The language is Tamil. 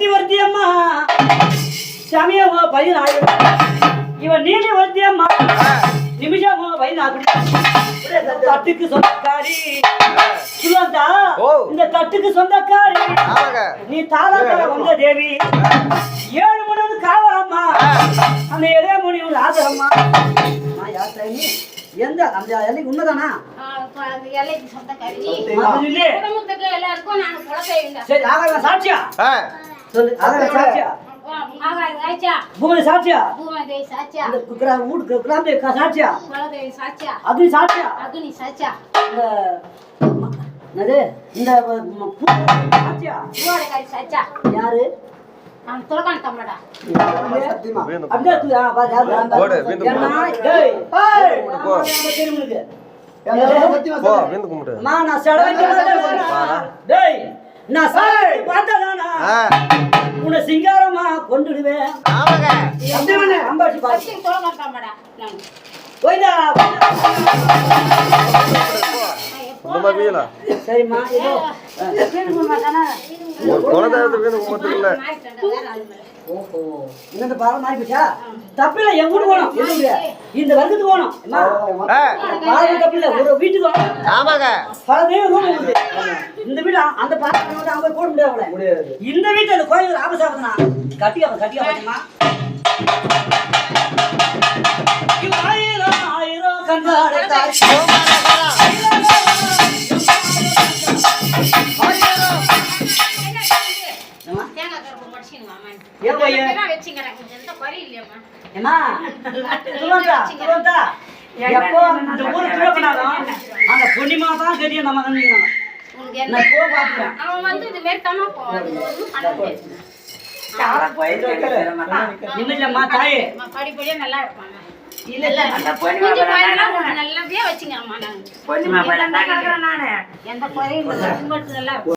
சக்தி வர்த்தி அம்மா சமயம் பதினாயிரம் இவன் நீதி வர்த்தி அம்மா நிமிஷம் பதினாறு தட்டுக்கு சொந்தக்காரி. சுலந்தா ஓ. இந்த தட்டுக்கு சொந்தக்காரி. நீ தாளாக்கார வந்த தேவி. ஏழு மணி காவலம்மா. அந்த இளைய மணி ராஜரம்மா நான் யார் தாயி? எந்த அந்த எல்லைக்கு உண்மைதானா. சரி சாட்சியா? சொல்லு. ஆகாய சாட்சியா? ஆகாய சாட்சியா, பூமி சாட்சியா? பூமாதேவி சாட்சியா, இந்த குக்கரா வீடு கிராம சாட்சியா? குலதெய்வம் சாட்சியா, அக்னி சாட்சியா? அக்னி சாட்சியா, இந்த என்னது? இந்த சாட்சியா. யாரு? நான் துலகான தம்மடா. வேணும். அப்படியே தூ- ஆ, பாரு, யாரு? போடு, வீந்து ஏன்னா, கும்பிடு. டேய், ஏய், போ. நம்ம தெரியுமுனுக்கு. போ விந்து கும்பிடு அம்மா, நான் செலவு வாடா. டேய் நான் சாய் பார்த்ததானா? உன்னை சிங்காரமா கொண்டுடுவேன் ஆமாங்க. அப்படியே அம்பாசி பாசி ஃபர்ஸ்ட் துலகான தம்மடா. மாதிரி வீலா சரிம்மா குடும்பத்தானே? ஒரு குலதெய்வத்தை வீந்து கும்பிட்டுல மாறிட்டேன்டா, வேற ஆளு மேல. ஓஹோ. இந்த பாலம் மாறி போச்சா தப்பில்ல என் வீட்டுக்கு போகணும். எந்த வீடு? இந்த அம்மா, ஆ. பாலம் தப்பில்ல ஒரு வீட்டுக்கு போகணும் ஆமாங்க. பல தெய்வம் ரூம் இருக்குது இந்த வீடு அந்த பாலம் வந்து அவங்க போட முடியாது அவங்கள. இந்த வீட்டு அந்த கோயில் ராமசாபத்தனா கட்டிக்க கட்டிக்க பாத்தீங்களா ஆயிரம் ஆயிரம் கண்ணாடி எப்போ இந்த ஊரு திருப்பினாலும் அந்த பொன்னிமா தான் தெரியும் நம்ம கண்ணிக்கிறாங்க உனக்கு என்ன? நான் போ பாத்துக்கிறேன் அவன் வந்து இது மாரி தானே போவான். அது ஒண்ணும் பண்ண முடியாது. நிமிஷம்மா தாயே. அம்மா, படிப்படியா நல்லா இருப்பாங்க. நல்லபடியா வச்சுங்க அம்மா நாங்க எந்த குறையும் நல்லா